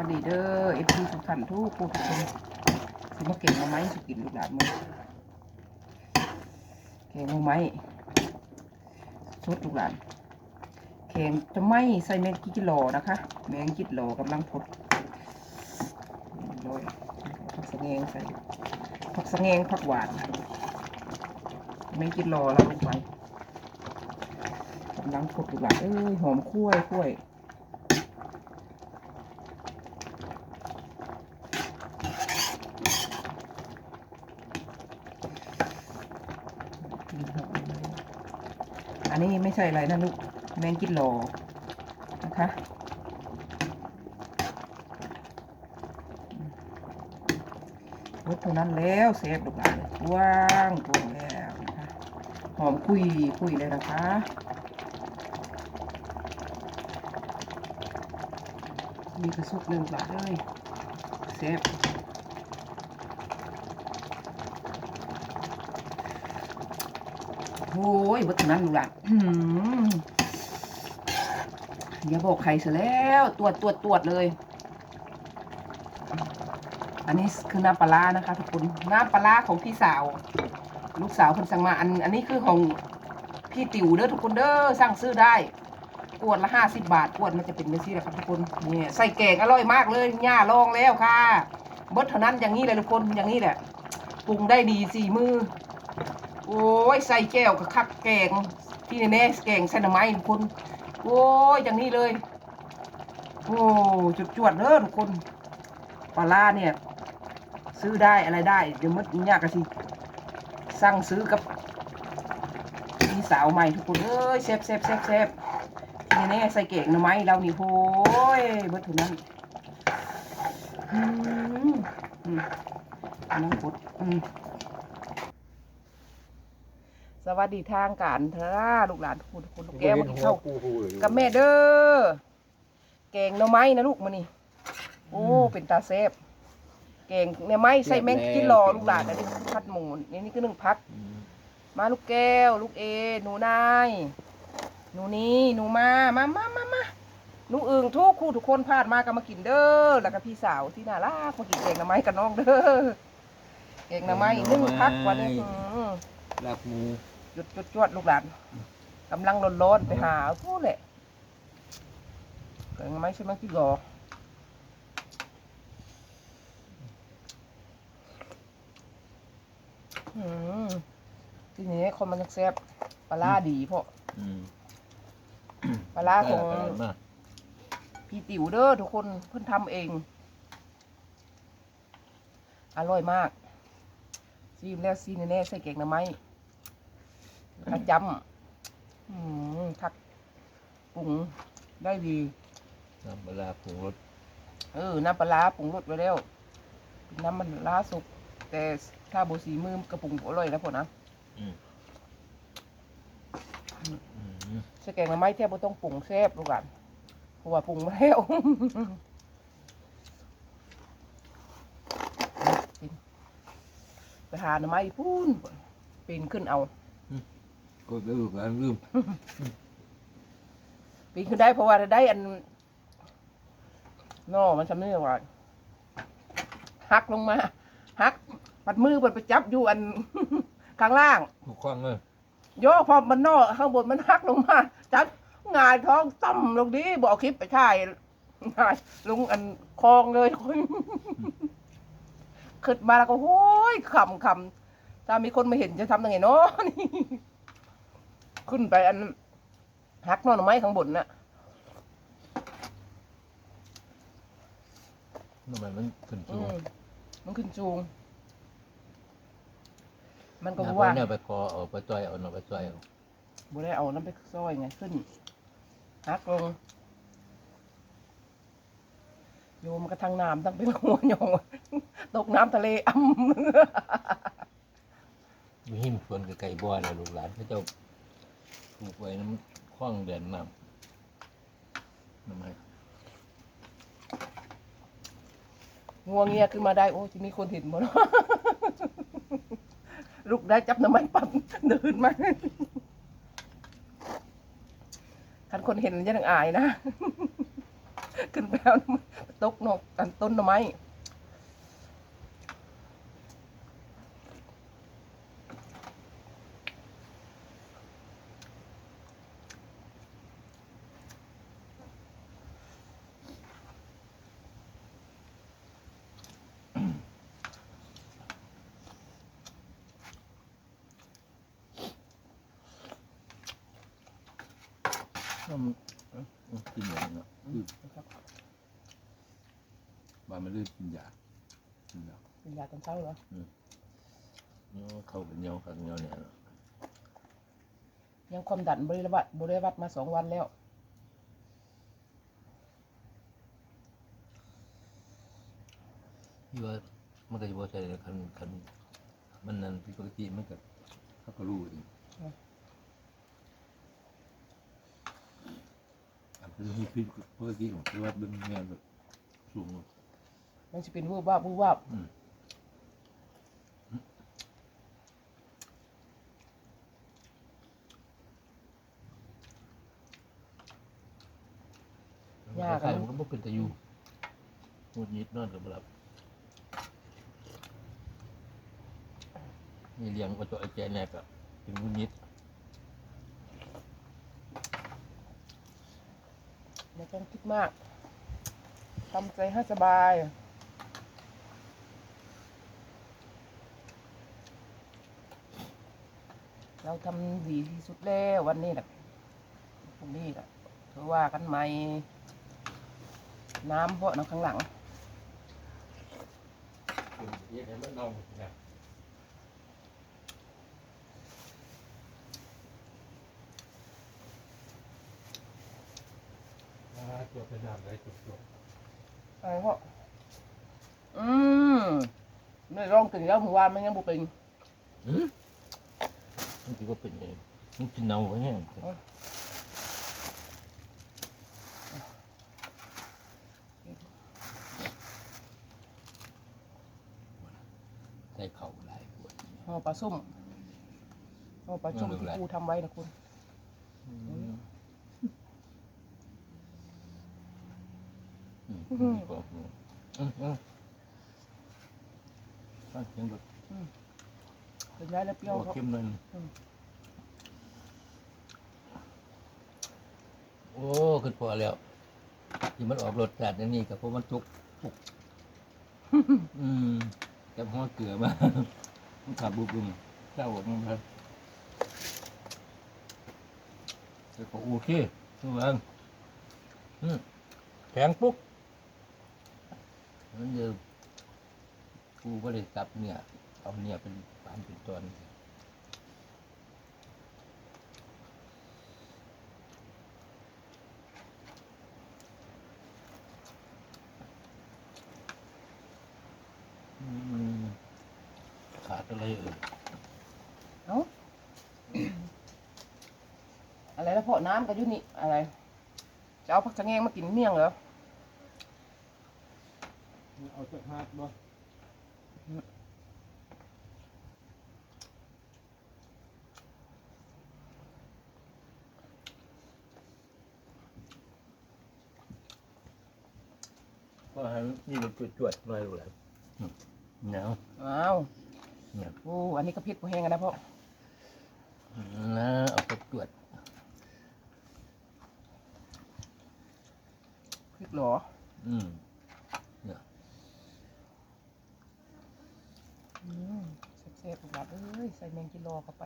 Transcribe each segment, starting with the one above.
วัสดีเด้อเอฟซีทุกท่านทุกผู้ทุกคนสิมาเก่งมาไหมสิกินลูกหลานมือเก่งมาไหมชุดลูกหลานเข่งจะไม่ใส่แมงกิโลนะคะ แมงกิโลกำลังพดโรยผักสะแงงใส่ผักสะแงงผักหวานแมงกิโลแล้วลงไปกำลังพดลูกหลานเอ้ยหอมคุ้วคุ้วย อั นนี้ไม่ใช่อะไรนะลูกแมงกินโลนะคะรสเท่านั้นแล้วเซฟลูกหลานว่างตวงแล้วนะคะหอมคุยคุยเลยนะคะมีกระสุกหนึ่งหลานเลยเซฟ โอ้ยบดเท่านั้นลูกหลานอื้อหืออย่าบอกใครเสียแล้วตรวจตรวจตรวจเลย อันนี้คือน้ำปลาร้านะคะทุกคนน้ำปลาร้าของพี่สาว ลูกสาวคนสั่งมาอัน อันนี้คือของพี่ติ๋วเด้อทุกคนเด้อสั่งซื้อได้ขวดละห้าสิบบาทขวดมันจะเป็นเบซี่แหละครับทุกคนนี่ใส่แกงอร่อยมากเลยย่าลองแล้วค่ะเบิดเท่านั้นอย่างนี้เลยทุกคนอย่างนี้แหละปรุงได้ดีสี่มือ โอ้ยใส่แก้วกับคักแกงที่แน่ๆแกงใส่หน่อไม้ทุกคนโอ้ยอย่างนี้เลย โอ้จุดจวดเด้อทุกคนปลาล่าเนี่ย ซื้อได้อะไรได้ เดี๋ยวมัดยากกะสิสั่งซื้อกับพี่สาวใหม่ทุกคนเอ้ยเซฟเซฟเซฟเซฟที่แน่ๆใส่แกงหน่อไม้เรานี่โอ้ยเบิดเท่านั้นอืมอืมอันนั่งกดอืม สวัสดีทางการเธอลูกหลานทุกคนทุกคนลูกแก้วมากินข้าวกับแม่เด้อแกงหน่อไม้นะลูกมานี่โอ้เป็นตาเซฟแกงหน่อไม้ใส่แมงกินรอลูกหลานอันนี้พัดหมูนี่นี่คือหนึ่งพัก มาลูกแก้ว ลูกเอ หนูนายหนูนี่หนูมามามามามาหนูอึ่งทุกคู่ทุกคนพาดมาก็มากินเด้อแล้วก็พี่สาวที่น่ารักมากินแกงหน่อไม้กับน้องเด้อแกงหน่อไม้หนึ่งพักวันนี้อื้อลาบหมู จุดจุดจวดลูกหลานกำลังร้อนๆไปหาผู้แหละเกิดไหมใช่ไหมพี่กออืมทีนี้คนมันยังแซ่บปลาร้าดีเพราะอืมปลาร้าของได้ได้มากพี่ติ๋วเด้อทุกคนเพิ่นทำเอง อร่อยมากซีมแล้วซีแน่ๆใส่แกงหน่อไม้ กระจำอืมทักปรุงได้ดี น้ำปลาร้าผงรสเออ น้ำปลาร้าปรุงรสไว้แล้ว น้ำมันล้าสุก แต่ถ้าโบสีมือกระปรุงอร่อยแล้วพอนะอืมอืมใส่แกงหน่อไม้แทบไม่ต้องปรุงแซ่บลูกหลานเพราะว่าปรุงมาแล้วไปหาหน่อไม้พูนปีนขึ้นเอา ก็ลืมกันลืมปีนขึ้นได้เพราะว่าได้อันนอมันทำนี่ว่าหักลงมาหักปัดมือปัดไปจับอยู่อัน ข้างล่างทุกครั้งเลยโยกพอมันนอกข้างบนมันหักลงมา จับหงายท้องต่ำลงดิบอกคลิปไปถ่ายหงายลงอันคลองเลยคนขึ้นมาแล้วก็โอ้ยขำขำถ้ามีคนมาเห็นจะทำยังไงเนาะนี่ ขึ้นไปอันหักหนอนไม้ข้างบนน่ะทำไมมันขึ้นอืสูงมมันขึ้นจูง มันก็อยากว่าว่าเนี่ยไปคอเอาไปจ่อยเอาหน่อไปจ่อยเอาบ่ได้เอาน้ำไปซอยไงขึ้นหักลงโยมนกระทั่งน้ำตั้งเป็นหัวโยงตกน้ำทะเลอ้ำมีหินสวนกับไก่บัวเลยลูกหลานพระเจ้า ปลูกไว้น้ำคว้างเดือนน้ำน้ำไมงัวเงียขึ้นมาได้ โอ้ที่มีคนเห็นหมดลุกได้จับน้ำมันปั๊บเดินมาคันคนเห็นจะต้องอายนะ ขึ้นไปเอาตกนกตันต้นหน่อไม้ น้ำเอ้ากินอย่างเนาะคือนะครับบ้านมันลื่นกินยากินยาเป็นยาตอนเช้าเหรอเนาะเข้าเป็นเหนียวขังเหนียวเนี่ยเนาะยังความดันบริวัตบริวัตมาสองวันแล้ว ที่ว่ามันก็จะบ่ใช่คันคันมันนั่นผิดปกติมันก็เขาก็รู้เอง อันคือมีผิดปกติของที่ว่าเบิ่งแม่นแบบสูงมันจะเป็นวูบวาบวูบวาบอืมยากใครอะมันก็บ่เป็นตะยูหงุดหงิดนอนกับหลับมีเลี้ยงก็ตัวไอ้แจแนกอะเป็นหงุดหงิด ไม่ ต้องคิดมากทำใจให้สบาย เราทำดีที่สุดแล้ววันนี้แหละพรุ่งนี้แหละเธอว่ากันไหม น้ำเพราะน้ำข้างหลัง เย็นให้มันนอนนะ ตัวเป็นน้ำไรจุดอะไรเพราะอืมไม่ลองกินแล้วผมว่ามันยังบุเป็นๆอืมมันคิดว่าเป็นไงมันกินเน่าไว้แห้งใส่เข่าหลายขวด ห่อปลาส้มห่อปลาส้มเอาที่เลยครูทำไว้นะคุณ อืม อืมอื้อหือดีกว่าอืมอืมอืมฟังเสียงแบบเป็นไรแล้วเปรี้ยวโอ้เขาเข้มเลยอืมโอ้ขึ้นพอแล้วที่มันออกรสชาติอย่างนี้กับเพราะมันจุกปุกอืมแต่หัวเกลือมามันขับบุบบุมเจ้าบอกมันครับแต่ก็โอเคทุกวันอืมแข็งปุ๊ก มันเดี๋ยวกูก็เลยจับเนี่ย เอาเนี่ยเป็นปานเป็นตอนขาดอะไรเอ่ยเอ้าอะไรแล้วพาะน้ำกับยุนี่อะไร จะเอาผักชะแงงมากินเมี่ยงเหรอ เอาจากหาดบ่ก็ให้นี่มันจวดๆหน่อยดูแลเนาะอ้าวเนี่ยโอ้อันนี้ก็พิษพอแห้งกันนะพ่อนะเอาไปจวดพริกเหรอ อืมเนี่ย อืมแซ่บๆลูกหลานเอ้ย ใส่แมงกิโลเข้าไป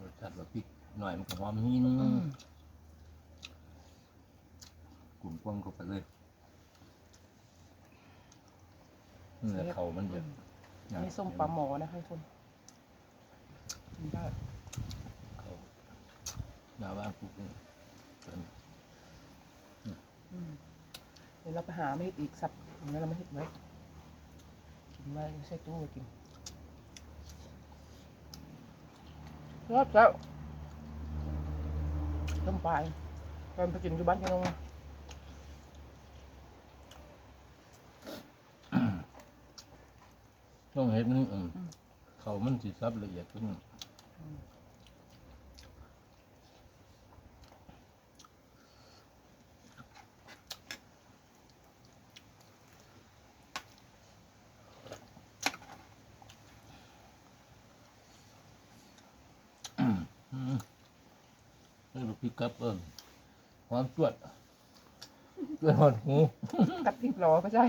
รสชาติแบบพริกหน่อยมันก็หอมหินอืมกลุ่มพวงเข้าไปเลยเนื้อเขามันเยอะอันนี้ส้มปลาหมอนะคะทุกคนกินได้เขาหน้าบ้านปลูกนี่เป็นอืม เดี๋ยวเราไปหาไม่อีกสับนี้เราไม่เห็ดไว้กินไว้ใส่ตู้ไว้กินรอบแล้วต้มปลายตอนไปกินอยู่บ้านยังงต้องเห็นอืมเขามันสิซับละเอียดขึ้น พริกกับเอิงหอมจวดจวดหอดหูกับพริกหลอก็ใช่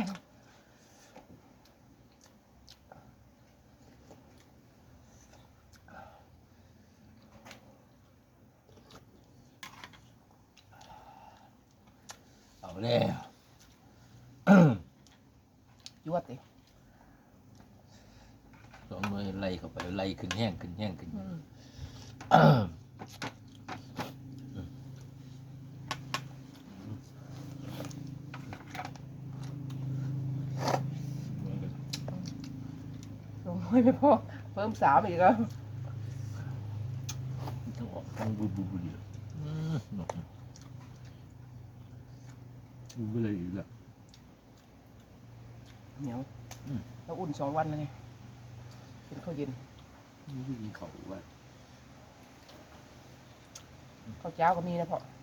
เอาแล้วยวดติสองหน่วยไล่เข้าไปไล่ขึ้นแห้งขึ้นแห้งขึ้น อืม ลง ไม่ไม่พอเพิ่มสามอีกแล้วทั้งออกทั้งบุบบุบบุบเลยอืมหนกบุบไปเลยอีกแล้วเหนียวอืมเราอุ่นสองวันแล้วไงเป็นข้าวเย็นนี่คือกินเขาไว้ข้าวเจ้าก็มีนะพ่ออื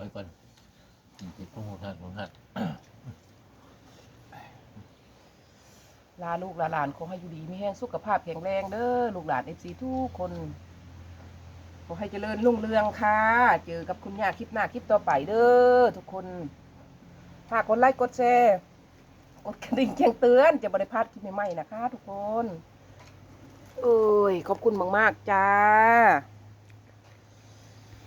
อยก่อนกินเสร็จต้องหัวหัดหัวหัดลาลูกลาหลานขอให้อยู่ดีมีแห้งสุขภาพแข็งแรงเด้อลูกหลานเอฟซีทุกคนขอให้เจริญรุ่งเรืองค่ะ เจอกับคุณย่าคลิปหน้าคลิปต่อไปเด้อทุกคนฝากกดไลค์กดแชร์กดกระดิ่งแจ้งเตือนจะบริพลาดคลิปใหม่ๆนะคะ ทุกคน เอ้ยขอบคุณมากๆจ้า